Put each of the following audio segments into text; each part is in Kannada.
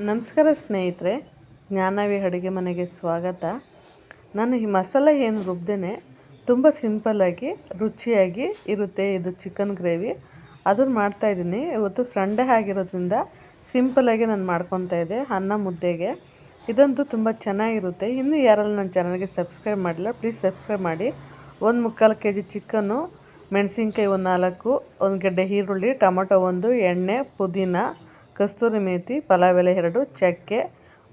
ನಮಸ್ಕಾರ ಸ್ನೇಹಿತರೆ, ಜ್ಞಾನವಿ ಅಡುಗೆ ಮನೆಗೆ ಸ್ವಾಗತ. ನಾನು ಈ ಮಸಾಲ ಏನು ರುಬ್ದೇನೆ, ತುಂಬ ಸಿಂಪಲ್ಲಾಗಿ ರುಚಿಯಾಗಿ ಇರುತ್ತೆ ಇದು ಚಿಕನ್ ಗ್ರೇವಿ ಅದನ್ನು ಮಾಡ್ತಾಯಿದ್ದೀನಿ ಇವತ್ತು ಸಂಡೇ ಆಗಿರೋದ್ರಿಂದ ಸಿಂಪಲ್ಲಾಗಿ ನಾನು ಮಾಡ್ಕೊತಾ ಇದ್ದೆ, ಅನ್ನ ಮುದ್ದೆಗೆ. ಇದಂತೂ ತುಂಬ ಚೆನ್ನಾಗಿರುತ್ತೆ. ಇನ್ನೂ ಯಾರೆಲ್ಲ ನನ್ನ ಚಾನಲ್ಗೆ ಸಬ್ಸ್ಕ್ರೈಬ್ ಮಾಡಿಲ್ಲ ಪ್ಲೀಸ್ ಸಬ್ಸ್ಕ್ರೈಬ್ ಮಾಡಿ. ಒಂದು ಮುಕ್ಕಾಲು ಕೆ ಜಿ ಚಿಕನ್ನು ಮೆಣಸಿನ್ಕಾಯಿ ಒಂದು ನಾಲ್ಕು, ಒಂದು ಗಡ್ಡೆ ಈರುಳ್ಳಿ, ಟೊಮೊಟೊ ಒಂದು, ಎಣ್ಣೆ, ಪುದೀನ ಕಸ್ತೂರಿ ಮೇಥಿ ಪಲಾವ್ ಎಲೆ ಎರಡು, ಚಕ್ಕೆ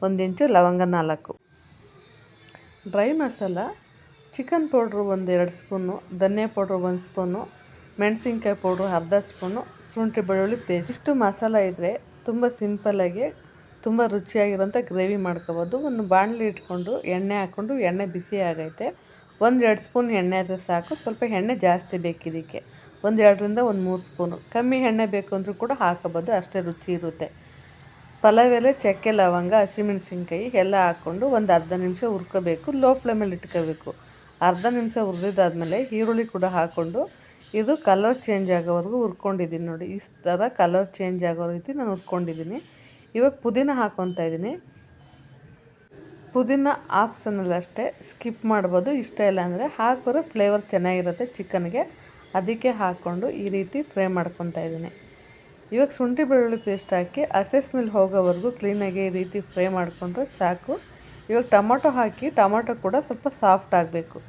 ಒಂದಿಂಚು ಲವಂಗ ನಾಲ್ಕು. ಡ್ರೈ ಮಸಾಲ, ಚಿಕನ್ ಪೌಡ್ರು ಒಂದು ಎರಡು ಸ್ಪೂನು, ಧನಿಯಾ ಪೌಡ್ರು ಒಂದು ಸ್ಪೂನು, ಮೆಣಸಿನ್ಕಾಯಿ ಪೌಡ್ರು ಅರ್ಧ ಸ್ಪೂನು, ಶುಂಠಿ ಬೆಳ್ಳುಳ್ಳಿ ಪೇಸ್ಟ್. ಇಷ್ಟು ಮಸಾಲ ಇದ್ದರೆ ತುಂಬ ಸಿಂಪಲ್ಲಾಗಿ ತುಂಬ ರುಚಿಯಾಗಿರೋಂಥ ಗ್ರೇವಿ ಮಾಡ್ಕೋಬೋದು. ಒಂದು ಬಾಣಲಿ ಇಟ್ಕೊಂಡು, ಎಣ್ಣೆ ಹಾಕ್ಕೊಂಡು ಎಣ್ಣೆ ಬಿಸಿ ಆಗೈತೆ. ಒಂದು ಎರಡು ಸ್ಪೂನ್ ಎಣ್ಣೆ ಆದರೆ ಸಾಕು. ಸ್ವಲ್ಪ ಎಣ್ಣೆ ಜಾಸ್ತಿ ಬೇಕು ಇದಕ್ಕೆ ಒಂದು ಎರಡರಿಂದ ಒಂದು ಮೂರು ಸ್ಪೂನು. ಕಮ್ಮಿ ಎಣ್ಣೆ ಬೇಕು ಅಂದರೂ ಕೂಡ ಹಾಕೋಬೋದು, ಅಷ್ಟೇ ರುಚಿ ಇರುತ್ತೆ. ಪಲಾವ್ ಎಲೆ, ಚಕ್ಕೆ, ಲವಂಗ, ಹಸಿಮೆಣಸಿನ್ಕಾಯಿ ಎಲ್ಲ ಹಾಕ್ಕೊಂಡು ಒಂದು ಅರ್ಧ ನಿಮಿಷ ಹುರ್ಕೋಬೇಕು. ಲೋ ಫ್ಲೇಮಲ್ಲಿ ಇಟ್ಕೋಬೇಕು. ಅರ್ಧ ನಿಮಿಷ ಹುರಿದಾದ್ಮೇಲೆ ಈರುಳ್ಳಿ ಕೂಡ ಹಾಕ್ಕೊಂಡು ಇದು ಕಲರ್ ಚೇಂಜ್ ಆಗೋವರೆಗೂ ಹುರ್ಕೊಂಡಿದ್ದೀನಿ ನೋಡಿ. ಈ ಥರ ಕಲರ್ ಚೇಂಜ್ ಆಗೋ ರೀತಿ ನಾನು ಹುರ್ಕೊಂಡಿದ್ದೀನಿ. ಇವಾಗ ಪುದೀನ ಹಾಕ್ಕೊತಾ ಇದ್ದೀನಿ. ಪುದೀನ ಆಪ್ಷನಲ್ ಅಷ್ಟೇ ಸ್ಕಿಪ್ ಮಾಡ್ಬೋದು. ಇಷ್ಟ ಇಲ್ಲ ಅಂದರೆ ಹಾಕಿದ್ರೆ ಫ್ಲೇವರ್ ಚೆನ್ನಾಗಿರುತ್ತೆ ಚಿಕನ್ಗೆ. ಅದಕ್ಕೆ ಹಾಕ್ಕೊಂಡು ಈ ರೀತಿ ಫ್ರೈ ಮಾಡ್ಕೊತಾ ಇದ್ದೀನಿ. ಇವಾಗ ಶುಂಠಿ ಬೆಳ್ಳುಳ್ಳಿ ಪೇಸ್ಟ್ ಹಾಕಿ ಹಸೆ ಸ್ಮೆಲ್ ಹೋಗೋವರೆಗೂ ಕ್ಲೀನಾಗಿ ಈ ರೀತಿ ಫ್ರೈ ಮಾಡಿಕೊಂಡ್ರೆ ಸಾಕು. ಇವಾಗ ಟೊಮೊಟೊ ಹಾಕಿ, ಟೊಮೊಟೊ ಕೂಡ ಸ್ವಲ್ಪ ಸಾಫ್ಟ್ ಆಗಬೇಕು.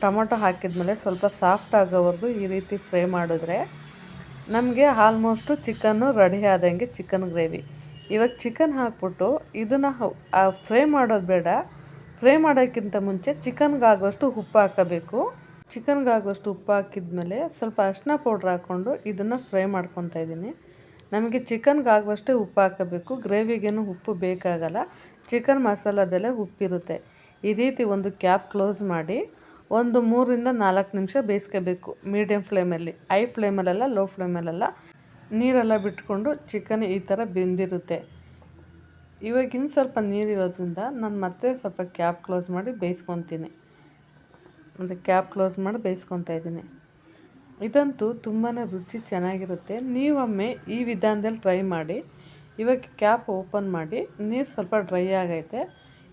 ಟೊಮೊಟೊ ಹಾಕಿದ್ಮೇಲೆ ಸ್ವಲ್ಪ ಸಾಫ್ಟ್ ಆಗೋವರೆಗೂ ಈ ರೀತಿ ಫ್ರೈ ಮಾಡಿದ್ರೆ ನಮಗೆ ಆಲ್ಮೋಸ್ಟು ಚಿಕನ್ನು ರೆಡಿ ಆದಂಗೆ ಚಿಕನ್ ಗ್ರೇವಿ ಇವಾಗ ಚಿಕನ್ ಹಾಕ್ಬಿಟ್ಟು ಇದನ್ನು ಫ್ರೈ ಮಾಡೋದು ಬೇಡ. ಫ್ರೈ ಮಾಡೋಕ್ಕಿಂತ ಮುಂಚೆ ಚಿಕನ್ಗಾಗುವಷ್ಟು ಉಪ್ಪು ಹಾಕಬೇಕು. ಚಿಕನ್ಗೆ ಆಗುವಷ್ಟು ಉಪ್ಪು ಹಾಕಿದ್ಮೇಲೆ ಸ್ವಲ್ಪ ಅರಿಶಿನ ಪೌಡ್ರ್ ಹಾಕ್ಕೊಂಡು ಇದನ್ನು ಫ್ರೈ ಮಾಡ್ಕೊತಾ ಇದ್ದೀನಿ. ನಮಗೆ ಚಿಕನ್ಗಾಗುವಷ್ಟೇ ಉಪ್ಪು ಹಾಕಬೇಕು. ಗ್ರೇವಿಗೇನು ಉಪ್ಪು ಬೇಕಾಗಲ್ಲ. ಚಿಕನ್ ಮಸಾಲದಲ್ಲೇ ಉಪ್ಪಿರುತ್ತೆ. ಈ ರೀತಿ ಒಂದು ಕ್ಯಾಪ್ ಕ್ಲೋಸ್ ಮಾಡಿ ಒಂದು ಮೂರಿಂದ ನಾಲ್ಕು ನಿಮಿಷ ಬೇಯಿಸ್ಕೋಬೇಕು. ಮೀಡಿಯಮ್ ಫ್ಲೇಮಲ್ಲಿ, ಹೈ ಫ್ಲೇಮಲ್ಲೆಲ್ಲ, ಲೋ ಫ್ಲೇಮಲ್ಲೆಲ್ಲ. ನೀರೆಲ್ಲ ಬಿಟ್ಕೊಂಡು ಚಿಕನ್ ಈ ಥರ ಬೆಂದಿರುತ್ತೆ. ಇವಾಗ ಇನ್ನು ಸ್ವಲ್ಪ ನೀರಿರೋದ್ರಿಂದ ನಾನು ಮತ್ತೆ ಸ್ವಲ್ಪ ಕ್ಯಾಪ್ ಕ್ಲೋಸ್ ಮಾಡಿ ಬೇಯಿಸ್ಕೊತೀನಿ. ಅಂದರೆ ಕ್ಯಾಪ್ ಕ್ಲೋಸ್ ಮಾಡಿ ಬೇಯಿಸ್ಕೊತಾ ಇದ್ದೀನಿ. ಇದಂತೂ ತುಂಬಾ ರುಚಿ ಚೆನ್ನಾಗಿರುತ್ತೆ. ನೀವೊಮ್ಮೆ ಈ ವಿಧಾನದಲ್ಲಿ ಟ್ರೈ ಮಾಡಿ. ಇವಾಗ ಕ್ಯಾಪ್ ಓಪನ್ ಮಾಡಿ. ನೀರು ಸ್ವಲ್ಪ ಡ್ರೈ ಆಗೈತೆ.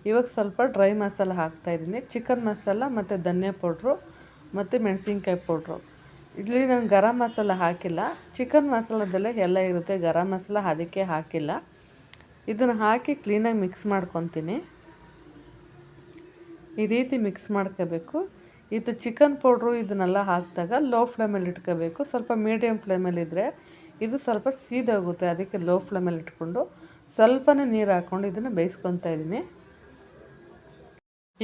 ಇವಾಗ ಸ್ವಲ್ಪ ಡ್ರೈ ಮಸಾಲ ಹಾಕ್ತಾಯಿದ್ದೀನಿ ಚಿಕನ್ ಮಸಾಲ ಮತ್ತು ಧನಿಯಾ ಪೌಡ್ರು ಮತ್ತು ಮೆಣಸಿನ್ಕಾಯಿ ಪೌಡ್ರು. ಇಲ್ಲಿ ನಾನು ಗರಂ ಮಸಾಲ ಹಾಕಿಲ್ಲ. ಚಿಕನ್ ಮಸಾಲದಲ್ಲೇ ಎಲ್ಲ ಇರುತ್ತೆ. ಗರಂ ಮಸಾಲ ಅದಕ್ಕೆ ಹಾಕಿಲ್ಲ. ಇದನ್ನು ಹಾಕಿ ಕ್ಲೀನಾಗಿ ಮಿಕ್ಸ್ ಮಾಡ್ಕೊತೀನಿ. ಈ ರೀತಿ ಮಿಕ್ಸ್ ಮಾಡ್ಕೋಬೇಕು. ಇದು ಚಿಕನ್ ಪೌಡ್ರು ಇದನ್ನೆಲ್ಲ ಹಾಕಿದಾಗ ಲೋ ಫ್ಲೇಮಲ್ಲಿ ಇಟ್ಕೋಬೇಕು. ಸ್ವಲ್ಪ ಮೀಡಿಯಮ್ ಫ್ಲೇಮಲ್ಲಿದ್ದರೆ ಇದು ಸ್ವಲ್ಪ ಸೀದೋಗುತ್ತೆ. ಅದಕ್ಕೆ ಲೋ ಫ್ಲೇಮಲ್ಲಿ ಇಟ್ಕೊಂಡು ಸ್ವಲ್ಪನೇ ನೀರು ಹಾಕ್ಕೊಂಡು ಇದನ್ನು ಬೇಯಿಸ್ಕೊತಾ ಇದ್ದೀನಿ.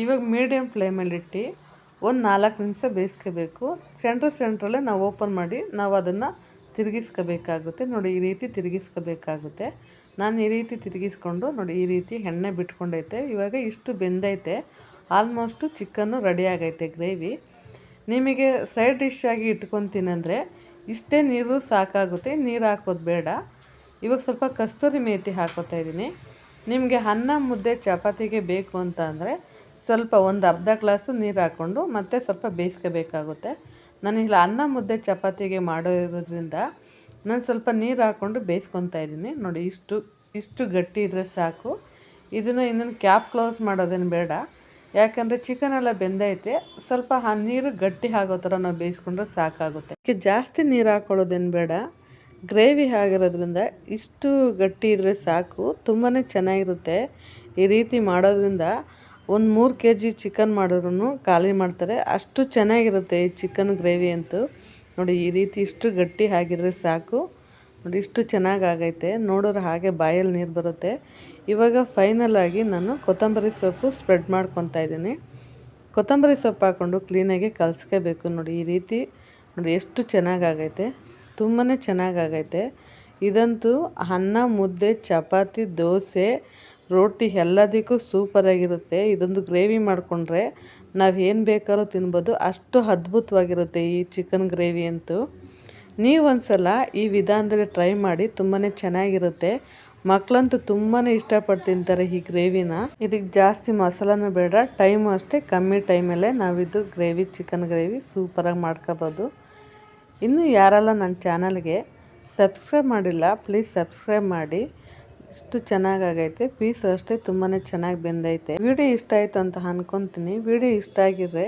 ಇವಾಗ ಮೀಡಿಯಮ್ ಫ್ಲೇಮಲ್ಲಿಟ್ಟು ಒಂದು ನಾಲ್ಕು ನಿಮಿಷ ಬೇಯಿಸ್ಕೋಬೇಕು. ಸೆಂಟ್ರ್ ಸೆಂಟ್ರಲ್ಲೇ ನಾವು ಓಪನ್ ಮಾಡಿ ನಾವು ಅದನ್ನು ತಿರುಗಿಸ್ಕೋಬೇಕಾಗುತ್ತೆ. ನೋಡಿ, ಈ ರೀತಿ ತಿರುಗಿಸ್ಕೋಬೇಕಾಗುತ್ತೆ. ನಾನು ಈ ರೀತಿ ತಿರುಗಿಸ್ಕೊಂಡು ನೋಡಿ, ಈ ರೀತಿ ಎಣ್ಣೆ ಬಿಟ್ಕೊಂಡೈತೆ. ಇವಾಗ ಇಷ್ಟು ಬೆಂದೈತೆ. ಆಲ್ಮೋಸ್ಟು ಚಿಕನ್ನು ರೆಡಿ ಆಗೈತೆ ಗ್ರೇವಿ ನಿಮಗೆ ಸೈಡ್ ಡಿಶ್ ಆಗಿ ಇಟ್ಕೊತೀನಂದರೆ ಇಷ್ಟೇ ನೀರು ಸಾಕಾಗುತ್ತೆ, ನೀರು ಹಾಕೋದು ಬೇಡ. ಇವಾಗ ಸ್ವಲ್ಪ ಕಸ್ತೂರಿ ಮೇತಿ ಹಾಕೋತಾ ಇದ್ದೀನಿ. ನಿಮಗೆ ಅನ್ನ ಮುದ್ದೆ ಚಪಾತಿಗೆ ಬೇಕು ಅಂತ ಅಂದರೆ ಸ್ವಲ್ಪ ಒಂದು ಅರ್ಧ ಗ್ಲಾಸು ನೀರು ಹಾಕ್ಕೊಂಡು ಮತ್ತೆ ಸ್ವಲ್ಪ ಬೇಯಿಸ್ಕೋಬೇಕಾಗುತ್ತೆ ನಾನು ಇಲ್ಲ ಅನ್ನ ಮುದ್ದೆ ಚಪಾತಿಗೆ ಮಾಡೋದ್ರಿಂದ ನಾನು ಸ್ವಲ್ಪ ನೀರು ಹಾಕ್ಕೊಂಡು ಬೇಯಿಸ್ಕೊತಾ ಇದ್ದೀನಿ. ನೋಡಿ ಇಷ್ಟು ಇಷ್ಟು ಗಟ್ಟಿ ಇದ್ದರೆ ಸಾಕು. ಇದನ್ನು ಇನ್ನೊಂದು ಕ್ಯಾಪ್ ಕ್ಲೋಸ್ ಮಾಡೋದೇನು ಬೇಡ. ಯಾಕಂದರೆ ಚಿಕನ್ ಎಲ್ಲ ಬೆಂದೈತೆ, ಸ್ವಲ್ಪ ಆ ನೀರು ಗಟ್ಟಿ ಆಗೋ ಥರ ನಾವು ಬೇಯಿಸ್ಕೊಂಡ್ರೆ ಸಾಕಾಗುತ್ತೆ. ಅದಕ್ಕೆ ಜಾಸ್ತಿ ನೀರು ಹಾಕೊಳ್ಳೋದೇನು ಬೇಡ. ಗ್ರೇವಿ ಆಗಿರೋದ್ರಿಂದ ಇಷ್ಟು ಗಟ್ಟಿ ಇದ್ದರೆ ಸಾಕು ತುಂಬಾ ಚೆನ್ನಾಗಿರುತ್ತೆ. ಈ ರೀತಿ ಮಾಡೋದ್ರಿಂದ ಒಂದು ಮೂರು ಕೆ ಜಿ ಚಿಕನ್ ಮಾಡಿದ್ರು ಖಾಲಿ ಮಾಡ್ತಾರೆ. ಅಷ್ಟು ಚೆನ್ನಾಗಿರುತ್ತೆ ಈ ಚಿಕನ್ ಗ್ರೇವಿ ಅಂತೂ. ನೋಡಿ, ಈ ರೀತಿ ಇಷ್ಟು ಗಟ್ಟಿ ಆಗಿದ್ರೆ ಸಾಕು. ನೋಡಿ, ಇಷ್ಟು ಚೆನ್ನಾಗಿ ಆಗೈತೆ. ನೋಡೋರು ಹಾಗೆ ಬಾಯಲ್ಲಿ ನೀರು ಬರುತ್ತೆ. ಇವಾಗ ಫೈನಲ್ ಆಗಿ ನಾನು ಕೊತ್ತಂಬರಿ ಸೊಪ್ಪು ಸ್ಪ್ರೆಡ್ ಮಾಡ್ಕೊತಾ ಇದ್ದೀನಿ. ಕೊತ್ತಂಬರಿ ಸೊಪ್ಪು ಹಾಕ್ಕೊಂಡು ಕ್ಲೀನಾಗಿ ಕಲಸ್ಕೋಬೇಕು ನೋಡಿ ಈ ರೀತಿ. ನೋಡಿ, ಎಷ್ಟು ಚೆನ್ನಾಗಾಗೈತೆ ತುಂಬಾ ಚೆನ್ನಾಗಾಗೈತೆ ಇದಂತೂ ಅನ್ನ, ಮುದ್ದೆ, ಚಪಾತಿ, ದೋಸೆ, ರೋಟಿ ಎಲ್ಲದಕ್ಕೂ ಸೂಪರಾಗಿರುತ್ತೆ ಇದೊಂದು ಗ್ರೇವಿ ಮಾಡಿಕೊಂಡ್ರೆ ನಾವು ಏನು ಬೇಕಾದ್ರೂ ತಿನ್ಬೋದು. ಅಷ್ಟು ಅದ್ಭುತವಾಗಿರುತ್ತೆ ಈ ಚಿಕನ್ ಗ್ರೇವಿ ಅಂತೂ. ನೀವು ಒಂದ್ಸಲ ಈ ವಿಧಾನದಲ್ಲಿ ಟ್ರೈ ಮಾಡಿ ತುಂಬಾ ಚೆನ್ನಾಗಿರುತ್ತೆ. ಮಕ್ಕಳಂತೂ ತುಂಬಾ ಇಷ್ಟಪಟ್ಟು ತಿಂತಾರೆ ಈ ಗ್ರೇವಿನ. ಇದಕ್ಕೆ ಜಾಸ್ತಿ ಮಸಾಲನೂ ಬೇಡ ಟೈಮು ಅಷ್ಟೇ ಕಮ್ಮಿ ಟೈಮಲ್ಲೇ ನಾವಿದು ಗ್ರೇವಿ ಚಿಕನ್ ಗ್ರೇವಿ ಸೂಪರಾಗಿ ಮಾಡ್ಕೋಬೋದು. ಇನ್ನು ಯಾರೆಲ್ಲ ನನ್ನ ಚಾನಲ್ಗೆ ಸಬ್ಸ್ಕ್ರೈಬ್ ಮಾಡಿಲ್ಲ ಪ್ಲೀಸ್ ಸಬ್ಸ್ಕ್ರೈಬ್ ಮಾಡಿ. ಇಷ್ಟು ಚೆನ್ನಾಗಾಗೈತೆ ಪೀಸು ಅಷ್ಟೇ ತುಂಬಾ ಚೆನ್ನಾಗಿ ಬೆಂದೈತೆ. ವಿಡಿಯೋ ಇಷ್ಟ ಆಯಿತು ಅಂತ ಅನ್ಕೊತೀನಿ. ವಿಡಿಯೋ ಇಷ್ಟ ಆಗಿದ್ರೆ